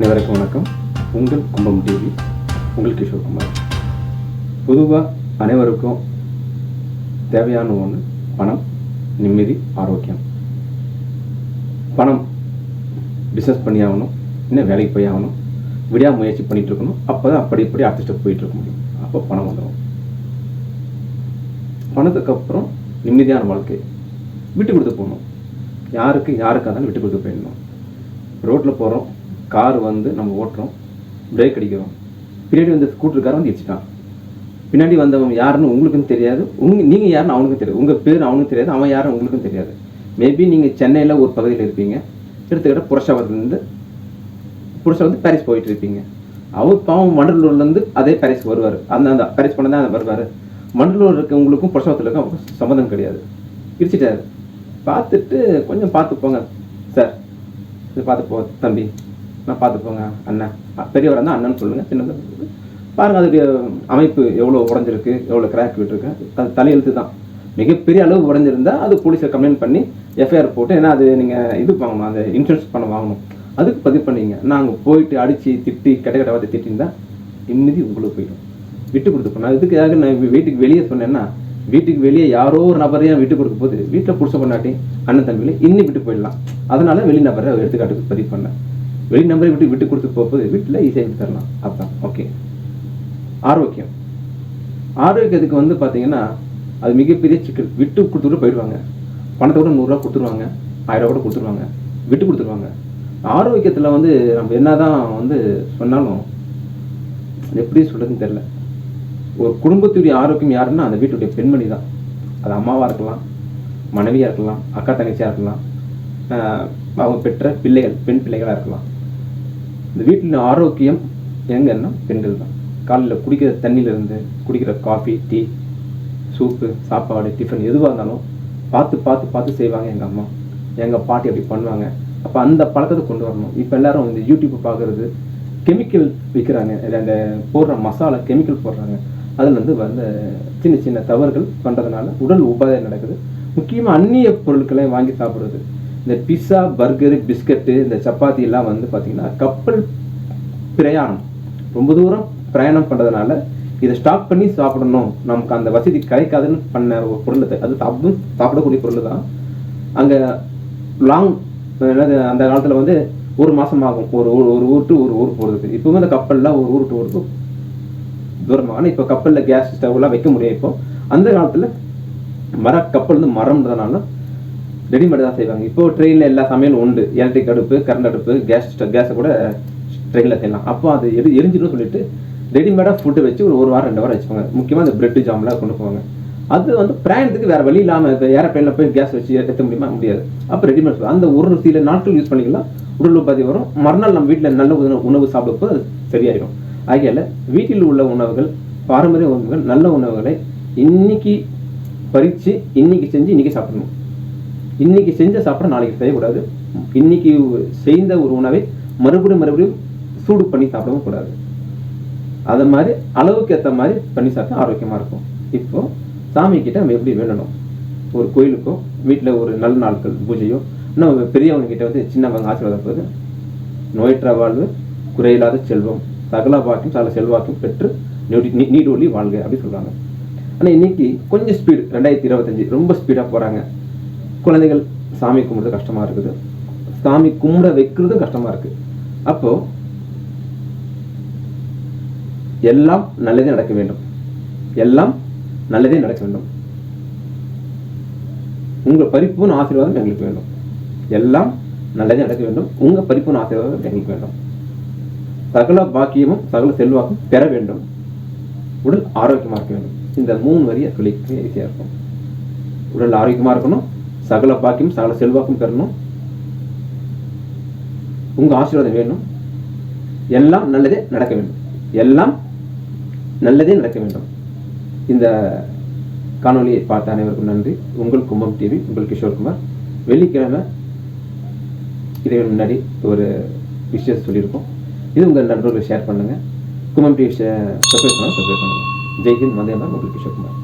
அனைவருக்கும் வணக்கம். உங்கள் கும்பம் டிவி உங்கள் கிஷோர்குமார் பொதுவாக அனைவருக்கும் தேவையான ஒன்று பணம் நிம்மதி ஆரோக்கியம். பணம் பிஸ்னஸ் பண்ணி ஆகணும் இன்னும் வேலைக்கு போய் ஆகணும் விடியா முயற்சி பண்ணிட்டு இருக்கணும் அப்போ தான் அப்படி இப்படி அடுத்த ஸ்டெப் போயிட்டுருக்க முடியும். அப்போ பணம் வந்துடும் பணத்துக்கு அப்புறம் நிம்மதியான வாழ்க்கை. விட்டு கொடுத்து போகணும். யாருக்கு யாருக்காக இருந்தாலும் விட்டு கொடுத்து போயிடணும். ரோட்டில் போகிறோம் கார் வந்து நம்ம ஓட்டுறோம் பிரேக் அடிக்கிறோம். பின்னாடி வந்து ஸ்கூட்டருக்கார வந்து இடிச்சிட்டான் பின்னாடி வந்தவன் யாருன்னு உங்களுக்கும் தெரியாது. உங்க நீங்கள் யாருன்னு அவனுக்கும் தெரியாது. உங்கள் பேர் அவனுக்கும் தெரியாது. அவன் யாரும் உங்களுக்கும் தெரியாது. மேபி நீங்கள் சென்னையில் ஒரு பகுதியில் இருப்பீங்க. எடுத்துக்கிட்ட புரஷாவதுலேருந்து புருஷா வந்து பாரிஸ் போயிட்டு இருப்பீங்க. அவர் பாவம் மண்டலூர்லேருந்து அதே பாரிஸ் வருவார். அந்த அந்த பாரிஸ் பண்ண தான் வருவார். மண்டலூர் இருக்கவங்களுக்கும் புரஷவத்தில் இருக்க அவருக்கும் சம்மந்தம் கிடையாது. பிரிச்சுட்டாரு. பார்த்துட்டு கொஞ்சம் பார்த்து போங்க சார் இது பார்த்து போ தம்பி. நான் பார்த்து அண்ணன் பெரியவர் இருந்தால் அண்ணன் சொல்லுங்கள் சின்னது பாருங்கள் அதுக்கு அமைப்பு எவ்வளோ உடஞ்சிருக்கு எவ்வளோ கிராக் விட்டுருக்கு. அது தலையெழுத்து தான். மிகப்பெரிய அளவு உடஞ்சிருந்தா அது போலீஸில் கம்ப்ளைண்ட் பண்ணி எஃப்ஐஆர் போட்டு ஏன்னா அது நீங்கள் இது வாங்கணும் அந்த இன்சூரன்ஸ் பணம் வாங்கணும். அதுக்கு பதிவு பண்ணீங்க. நாங்கள் போயிட்டு அடித்து திட்டி கெட்ட கெட்ட வார்த்தை திட்டிருந்தா நிம்மதி உங்களுக்கு போயிடும். விட்டு கொடுத்து போனேன் இதுக்காக நான் வீட்டுக்கு வெளியே சொன்னேன்னா வீட்டுக்கு வெளியே யாரோ ஒரு நபரையும் விட்டு கொடுக்க போது வீட்டில் புடிச்ச பண்ணாட்டி அண்ணன் தம்பியில் இன்னி விட்டு போயிடலாம். அதனால வெளி நபரை எடுத்துக்காட்டுக்கு பதிவு பண்ணேன். வெளி நம்பரை விட்டு விட்டு கொடுத்து போகும்போது வீட்டில் ஈஸியாக விட்டு தரலாம். அதுதான் ஓகே ஆரோக்கியம். ஆரோக்கியத்துக்கு வந்து பார்த்தீங்கன்னா அது மிகப்பெரிய சிக்கல். விட்டு கொடுத்துட்டு போயிடுவாங்க. பணத்தை கூட நூறுரூவா கொடுத்துருவாங்க. ஆயிரம் கூட கொடுத்துருவாங்க. விட்டு கொடுத்துருவாங்க. ஆரோக்கியத்தில் வந்து நம்ம என்னதான் வந்து சொன்னாலும் எப்படி சொல்கிறதுன்னு தெரில ஒரு குடும்பத்துடைய ஆரோக்கியம் யாருன்னா அந்த வீட்டுடைய பெண்மணி தான். அது அம்மாவாக இருக்கலாம் மனைவியாக இருக்கலாம் அக்கா தங்கச்சியாக இருக்கலாம் அவங்க பெற்ற பிள்ளைகள் பெண் பிள்ளைகளாக இருக்கலாம். இந்த வீட்டில் ஆரோக்கியம் எங்கன்னா பெண்கள் தான். காலையில் குடிக்கிற தண்ணியிலேருந்து குடிக்கிற காஃபி டீ சூப்பு சாப்பாடு டிஃபன் எதுவாக இருந்தாலும் பார்த்து பார்த்து பார்த்து செய்வாங்க எங்கள் அம்மா. எங்கள் பாட்டி அப்படி பண்ணுவாங்க. அப்போ அந்த பழக்கத்தை கொண்டு வரணும். இப்போ எல்லாரும் இந்த யூடியூப் பார்க்குறது கெமிக்கல் விற்கிறாங்க அந்த போடுற மசாலா கெமிக்கல் போடுறாங்க. அதில் வந்து வந்த சின்ன சின்ன தவறுகள் பண்ணுறதுனால உடல் உபாதை நடக்குது. முக்கியமாக அந்நிய பொருட்களை வாங்கி சாப்பிட்றது. இந்த பிஸ்ஸா பர்கரு பிஸ்கட்டு இந்த சப்பாத்தி எல்லாம் வந்து பார்த்திங்கன்னா கப்பல் பிரயாணம். ரொம்ப தூரம் பிரயாணம் பண்ணுறதுனால இதை ஸ்டாப் பண்ணி சாப்பிடணும். நமக்கு அந்த வசதி கிடைக்காதுன்னு பண்ண ஒரு பொருள் அது. அதுவும் சாப்பிடக்கூடிய பொருள் தான். அங்கே லாங் என்னது அந்த காலத்தில் வந்து ஒரு மாதம் ஆகும். ஒரு ஊர் ஒரு ஊர் டு ஒரு ஊர் போகிறதுக்கு இப்போ அந்த கப்பலில் ஒரு ஊர் டு ஒரு தூரமாக ஆனால் இப்போ கப்பலில் கேஸ் ஸ்டவ்லாம் வைக்க முடியாது இப்போ. அந்த காலத்தில் மர கப்பல் வந்து மரம்ன்றதுனால ரெடிமேட் தான் செய்வாங்க. இப்போ ட்ரெயினில் எல்லா சமையலும் உண்டு. எலக்ட்ரிக் அடுப்பு கரண்ட் அடுப்பு கேஸ் கேஸை கூட ட்ரெயினில் செய்யலாம். அப்போ அது எரி எரிஞ்சிடும் சொல்லிட்டு ரெடிமேடாக ஃபுட்டு வச்சு ஒரு ஒரு வாரம் ரெண்டு வாரம் வச்சுப்பாங்க முக்கியமாக அந்த பிரெட் ஜாம்லாம் கொண்டு போவாங்க. அது வந்து பிரயாணத்துக்கு வேறு வழி இல்லாமல் இப்போ ஏரோப்ளைனில் போய் கேஸ் வச்சு ஏற்ற முடியுமா? முடியாது. அப்போ ரெடிமேட் அந்த ஒரு சில நாட்கள் யூஸ் பண்ணிக்கலாம். உடல் உபாதி வரும். மறுநாள் நம்ம வீட்டில் நல்ல உணவு உணவு அது சரியாயிடும் ஆகையால் வீட்டில் உள்ள உணவுகள் பாரம்பரிய உணவுகள் நல்ல உணவுகளை இன்னைக்கு பறித்து இன்னைக்கு செஞ்சு இன்னைக்கு சாப்பிடணும். இன்னைக்கு செஞ்ச சாப்பிட நாளைக்கு செய்யக்கூடாது இன்னைக்கு செய்த ஒரு உணவை மறுபடியும் மறுபடியும் சூடு பண்ணி சாப்பிடவும் கூடாது. அது மாதிரி அளவுக்கு ஏற்ற மாதிரி பண்ணி சாப்பிட்டா ஆரோக்கியமாக இருக்கும். இப்போ சாமி கிட்ட நம்ம எப்படி வேண்டணும்? ஒரு கோயிலுக்கோ வீட்டில் ஒரு நல்ல நாட்கள் பூஜையோ இன்னும் பெரியவங்க கிட்ட வந்து சின்னவங்க ஆசீர்வாதம் போது நோயற்ற வாழ்வு குறையில்லாத செல்வம் சகல பாக்கியம் சகல செல்வாக்கும் பெற்று நீடி நீ- வாழ்க அப்படின்னு சொல்றாங்க. ஆனால் இன்னைக்கு கொஞ்சம் ஸ்பீடு ரெண்டாயிரத்தி இருபத்தஞ்சி ரொம்ப ஸ்பீடாக போகிறாங்க குழந்தைகள் சாமி கும்பிட்றது கஷ்டமாக இருக்குது. சாமி கும்பிட வைக்கிறதும் கஷ்டமாக இருக்குது அப்போ எல்லாம் நல்லதே நடக்க வேண்டும். எல்லாம் நல்லதே நடக்க வேண்டும். உங்கள் பரிபூர்ண ஆசீர்வாதம் எங்களுக்கு வேண்டும். எல்லாம் நல்லதே நடக்க வேண்டும். உங்கள் பரிபூர்ண ஆசீர்வாதம் எங்களுக்கு வேண்டும். சகல பாக்கியமும் சகல செல்வாக்கும் பெற வேண்டும். உடல் ஆரோக்கியமாக இருக்க வேண்டும். இந்த மூணு வரியை சொல்லிக்க ஈஸியாக இருக்கும். உடல் ஆரோக்கியமாக இருக்கணும். சகல பாக்கியம் சகல செல்வாக்கும் பெறணும் உங்கள் ஆசீர்வாதம் வேணும். எல்லாம் நல்லதே நடக்க வேண்டும். எல்லாம் நல்லதே நடக்க வேண்டும். இந்த காணொலியை பார்த்த அனைவருக்கும் நன்றி. உங்கள் கும்பம் டிவி உங்கள் கிஷோர்குமார் வெள்ளிக்கிழமை இதை முன்னாடி ஒரு விஷயம் சொல்லியிருக்கோம். இது உங்கள் நண்பர்களுக்கு ஷேர் பண்ணுங்கள் கும்பம் டிவி சப்ஸ்கிரைப் பண்ணால் சப்ஸ்கிரைப் பண்ணுங்கள் ஜெய்ஹிந்த் மந்தேமார் உங்கள் கிஷோர்குமார்